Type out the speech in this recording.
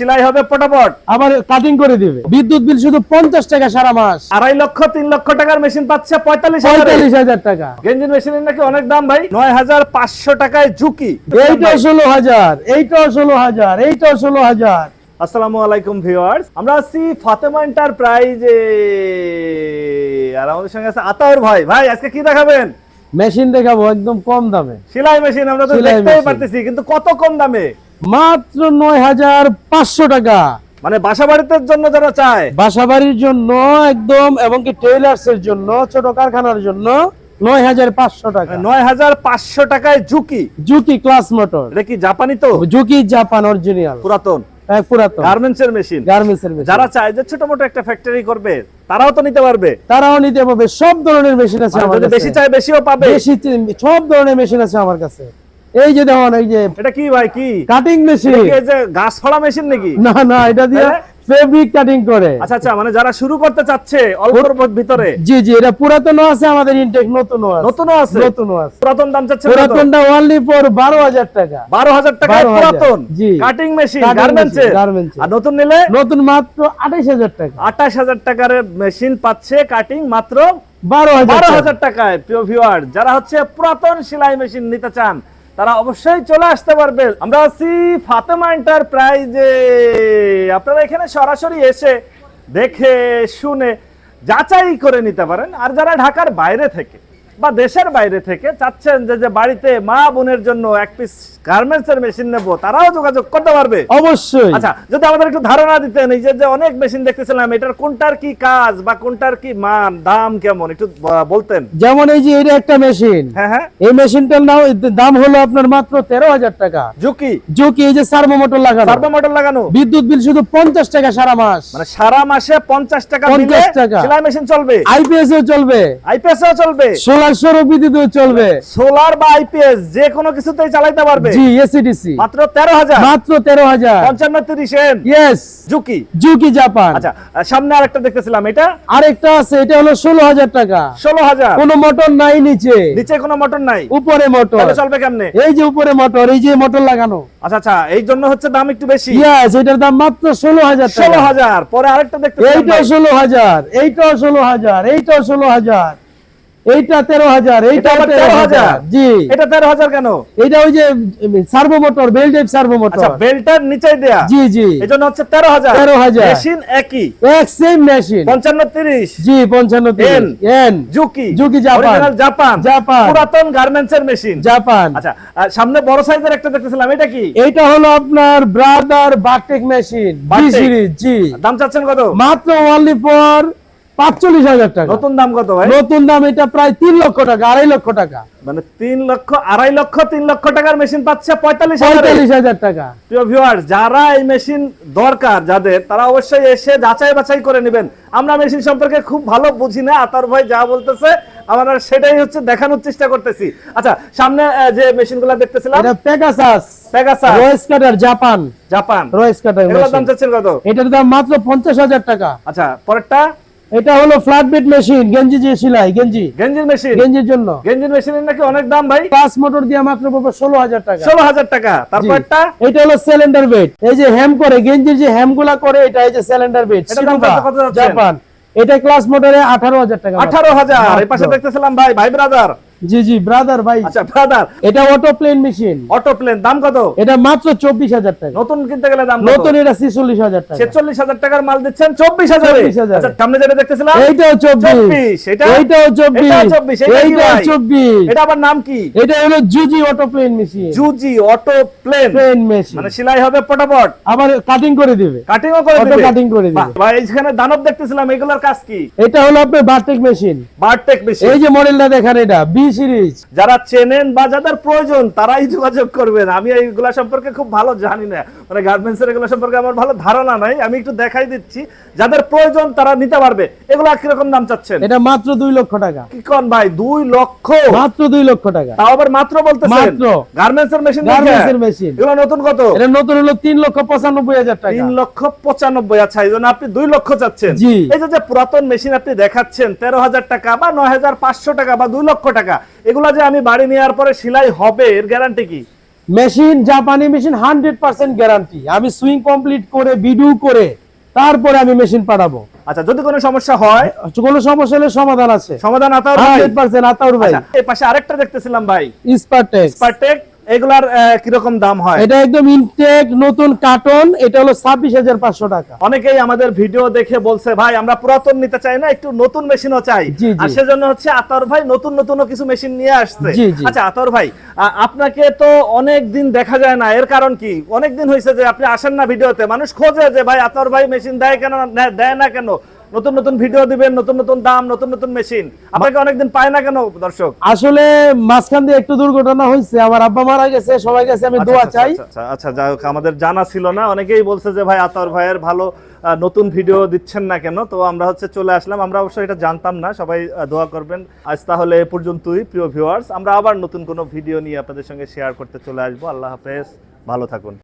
সেলাই হবে পটাপট। আবার কাটিং করে দিবে। বিদ্যুৎ বিল শুধু পঞ্চাশ টাকা সারা মাস। আড়াই লক্ষ তিন লক্ষ টাকার মেশিন পাচ্ছে পঁয়তাল্লিশ পঁয়তাল্লিশ হাজার টাকা। গেঞ্জির মেশিনের নাকি অনেক দাম ভাই নয় হাজার পাঁচশো টাকায় ঝুঁকি। এইটাও ষোলো হাজার এইটাও ষোলো হাজার এইটাও ষোলো হাজার। আসসালামু আলাইকুম ভিউয়ার্স আমরা আছি ফাতেমা এন্টারপ্রাইজে আর আমাদের সঙ্গে আছে আতাউর ভাই। ভাই আজকে কি দেখাবেন? মেশিন দেখাবো একদম কম দামে। সেলাই মেশিন আমরা তো দেখতেই পারতেছি কিন্তু কত কম দামে? মাত্র নয় হাজার পাঁচশো টাকা। মানে বাসা বাড়িতে জন্য যারা চায়। বাসা বাড়ির জন্য একদম এবং কি টেইলার্স এর জন্য ছোট কারখানার জন্য নয় হাজার পাঁচশো টাকা। নয় হাজার পাঁচশো টাকায় ঝুঁকি। Juki clutch motor. এটা কি জাপানি তো? Juki Japan original. পুরাতন। পুরাতন। গার্মেন্টস এর মেশিন। গার্মেন্টস এর মেশিন। যারা চায় যে ছোট মোটো একটা ফ্যাক্টরি করবে তারাও তো নিতে পারবে। তারাও নিতে পারবে। সব ধরনের মেশিন আছে মানে কাছে। বেশি চায় বেশিও পাবে। বেশি সব ধরনের মেশিন আছে আমার কাছে। এই যে দেখুন এই যে এটা কি ভাই কি? কাটিং মেশিন এই যে গাছ ফলা মেশিন নাকি? না না এটা দিয়ে হ্যাঁ? ফেব্রিক কাটিং করে। আচ্ছা আচ্ছা মানে যারা শুরু করতে চাচ্ছে অল্পর ভিতরে। জি জি এটা পুরাতনও আছে আমাদের ইনটেক নতুনও আছে। নতুনও আছে? নতুনও আছে। পুরাতন দাম চাচ্ছে পুরাতনটা অনলি ফর বারো হাজার টাকা। বারো হাজার টাকা পুরাতন। জি। কাটিং মেশিন গার্মেন্টস এর। আর নতুন নিলে? নতুন মাত্র আঠাইশ হাজার টাকা। আঠাশ হাজার টাকার মেশিন পাচ্ছে কাটিং মাত্র বারো হাজার বারো টাকা। হাজার টাকায় প্রিয় ভিউয়ার যারা হচ্ছে পুরাতন সেলাই মেশিন নিতে চান তারা অবশ্যই চলে আসতে পারবে। আমরা আছি ফাতেমা এন্টারপ্রাইজে। আপনারা এখানে সরাসরি এসে দেখে, শুনে, যাচাই করে নিতে পারেন। আর যারা ঢাকার বাইরে থেকে বা দেশের বাইরে থেকে চাচ্ছেন যে যে বাড়িতে মা বোনের জন্য এক পিস গার্মেন্টস এর মেশিন নেব তারাও যোগাযোগ করতে পারবে? অবশ্যই। আচ্ছা যদি আমাদের একটু ধারণা দিতেন এই যে অনেক মেশিন দেখতেছিলাম এটার কোনটার কি কাজ বা কোনটার কি মান দাম কেমন? একটু বলতেন। যেমন এই যে এটা একটা মেশিন হ্যাঁ হ্যাঁ। এই মেশিনটার নাম দাম হলো আপনার মাত্র তেরো হাজার টাকা। ঝুঁকি? জুকি এই যে সার্ভো মোটর লাগানো। সার্ভো মোটর লাগানো? বিদ্যুৎ বিল শুধু পঞ্চাশ টাকা সারা মাস। মানে সারা মাসে পঞ্চাশ টাকা 50 দিলে টাকা। সেলাই মেশিন চলবে? আইপিএস এও চলবে। আইপিএস এও চলবে? সোলার সৌর বিদ্যুৎ চলবে। সোলার বা আইপিএস যে কোনো কিছুতেই চালাইতে পারবে। জি এসিডিসি মাত্র তেরো হাজার। মাত্র তেরো হাজার। পঞ্চান্ন তিরিশ এন ইয়েস ঝুঁকি। Juki Japan. আচ্ছা সামনে আরেকটা দেখতেছিলাম এটা? আরেকটা আছে এটা হলো ষোলো হাজার টাকা। ষোলো হাজার। কোনো মোটর নাই নিচে। নিচে কোনো মোটর নাই। উপরে মোটর চলবে কেমনে? এই যে উপরে মোটর এই যে মোটর লাগানো। আচ্ছা আচ্ছা এই জন্য হচ্ছে দাম একটু বেশি। ইয়েস এটার দাম মাত্র ষোলো হাজার ষোলো হাজার। পরে আরেকটা দেখতে এইটাও ষোলো হাজার এইটাও ষোলো হাজার এইটাও ষোলো হাজার। এইটা তেরো হাজার এইটা তেরো হাজার। জি। এটা তেরো হাজার কেন? এটা ওই যে servo motor belt type servo আচ্ছা মোটর বেলটার নিচে দেয়া। জি জি। হচ্ছে তেরো হাজার। 13,000 মেশিন একই। এক সেম মেশিন পঞ্চান্ন তিরিশ। জি পঞ্চান্ন N. N Juki Juki Japan. Japan Japan. পুরাতন গার্মেন্টস এর মেশিন জাপান আচ্ছা সামনে বড় সাইজের একটা দেখতেছিলাম। এটা কি? এইটা হলো আপনার brother bartack machine B series জি। দাম চাচ্ছেন কত? মাত্র অনলি ফর পাঁচচল্লিশ হাজার টাকা। নতুন দাম কত ভাই? নতুন দাম এটা প্রায় তিন লক্ষ টাকা আড়াই লক্ষ টাকা। মানে তিন লক্ষ আড়াই লক্ষ তিন লক্ষ টাকার মেশিন পাচ্ছে পঁয়তাল্লিশ পঁয়তাল্লিশ হাজার টাকা। প্রিয় ভিউয়ার্স যারা এই মেশিন দরকার যাদের তারা অবশ্যই এসে যাচাই বাছাই করে নেবেন। আমরা মেশিন সম্পর্কে খুব ভালো বুঝি না আতার ভাই যা বলতেছে আমরা সেটাই হচ্ছে দেখানোর চেষ্টা করতেছি। আচ্ছা সামনে যে মেশিনগুলো দেখতেছিলাম এটা Pegasus Pegasus Royce cutter Japan Japan Royce cutter দাম চাচ্ছেন কত? এটার দাম মাত্র পঞ্চাশ হাজার টাকা। আচ্ছা পরেরটা? এটা হলো ফ্ল্যাট বেড মেশিন গেঞ্জি যে সেলাই গেঞ্জি। গেঞ্জির মেশিন গেঞ্জির জন্য। গেঞ্জির মেশিনের নাকি অনেক দাম ভাই? পাঁচ মোটর দিয়ে মাত্র পাবো ষোলো হাজার টাকা। ষোলো হাজার টাকা। তারপরটা এটা হলো সিলিন্ডার বেড এই যে হ্যাম করে গেঞ্জির যে হ্যামগুলা করে এটা এই যে সিলিন্ডার বেড? জাপান। এটা ক্লাস মোটরে আঠারো হাজার টাকা। আঠারো হাজার। এই পাশে দেখতেছিলাম ভাই ভাই ব্রাদার জি জি ব্রাদার ভাই। আচ্ছা ব্রাদার এটা auto plain machine auto plain দাম কত? এটা মাত্র চব্বিশ হাজার টাকা। নতুন কিনতে গেলে দাম নতুন এটা ছিচল্লিশ হাজার টাকা। ছেচল্লিশ হাজার টাকার মাল দিচ্ছেন চব্বিশ হাজারে। 24,000 আচ্ছা সামনে যেটা দেখতেছিলাম এইটাও চব্বিশ। চব্বিশ এটা এইটাও চব্বিশ। এটাও চব্বিশ এটা কি এইটাও ভাই? চব্বিশ। এটা আবার নাম কি? এটা হলো Juki auto plain machine Juki auto plain plain machine মানে সেলাই হবে পটাপট। আবার কাটিং করে দিবে। কাটিংও করে দিবে। cutting করে দিবে। ভাই এইখানে দানব দেখতেছিলাম এগুলোর কাজ কি? এটা হলো আপনার বারটেক মেশিন বারটেক মেশিন এই যে মডেলটা দেখেন এটা বি সিরিজ। যারা চেনেন বা যাদের প্রয়োজন তারাই যোগাযোগ করবেন। আমি এইগুলা সম্পর্কে খুব ভালো জানি না। মানে গার্মেন্টস এর এগুলো সম্পর্কে আমার ভালো ধারণা নাই। আমি একটু দেখাই দিচ্ছি। যাদের প্রয়োজন তারা নিতে পারবে। এগুলো কীরকম দাম চাচ্ছেন? এটা মাত্র দুই লক্ষ টাকা। কি কন ভাই? দুই লক্ষ? মাত্র দুই লক্ষ টাকা। তাও আবার মাত্র বলতেছেন? মাত্র। গার্মেন্টস এর মেশিন গার্মেন্টস এর মেশিন এগুলো নতুন কত? এটা নতুন হলো তিন লক্ষ পঁচানব্বই হাজার টাকা। তিন লক্ষ পঁচানব্বই। আচ্ছা এই জন্য আপনি দুই লক্ষ চাচ্ছেন। এই যে যে পুরাতন মেশিন আপনি দেখাচ্ছেন তেরো হাজার টাকা বা নয় হাজার পাঁচশো টাকা বা দুই লক্ষ টাকা। এগুলো যে আমি বাড়ি নেওয়ার পরে সেলাই হবে এর গ্যারান্টি কি? মেশিন জাপানি মেশিন হান্ড্রেড পার্সেন্ট গ্যারান্টি আমি সুইং কমপ্লিট করে ভিডিও করে তারপরে আমি মেশিন পাঠাবো। আচ্ছা যদি কোনো সমস্যা হয়? কোনো সমস্যা হলে সমাধান আছে। সমাধান আতাউর ভাই। হান্ড্রেড পার্সেন্ট আতাউর ভাই। আচ্ছা, এই পাশে আরেকটা দেখতেছিলাম ভাই। স্পারটেক স্পারটেক এগুলার কীরকম দাম হয়? এটা একদম ইনটেক নতুন কার্টন এটা হলো ছাব্বিশ হাজার পাঁচশো টাকা। অনেকেই আমাদের ভিডিও দেখে বলছে ভাই আমরা পুরাতন নিতে চাই না একটু নতুন মেশিনও চাই। আর সেজন্য হচ্ছে আতর ভাই নতুন নতুনও কিছু মেশিন নিয়ে আসছে। আচ্ছা আতর ভাই আপনাকে তো অনেক দিন দেখা যায় না এর কারণ কি? অনেক দিন হয়েছে যে আপনি আসেন না ভিডিওতে মানুষ খোঁজে যে ভাই আতর ভাই মেশিন দেয় কেন দেয় না কেন? নতুন নতুন ভিডিও দিবেন নতুন নতুন দাম নতুন নতুন মেশিন আপনাকে অনেকদিন পায় না কেন দর্শক? আসলে মাঝখান দিয়ে একটু দুর্ঘটনা হয়েছে আমার আব্বা মারা গেছে সবাই কাছে আমি দোয়া আচ্ছা, চাই। আচ্ছা, আচ্ছা, আচ্ছা যাই হোক আমাদের জানা ছিল না। অনেকেই বলছে যে ভাই আতর ভাইয়ের ভালো নতুন ভিডিও দিচ্ছেন না কেন? তো আমরা হচ্ছে চলে আসলাম। আমরা অবশ্যই এটা জানতাম না সবাই দোয়া করবেন। আজ তাহলে এ পর্যন্তই প্রিয় ভিউয়ার্স আমরা আবার নতুন কোনো ভিডিও নিয়ে আপনাদের সঙ্গে শেয়ার করতে চলে আসব। আল্লাহ হাফেজ ভালো থাকুন।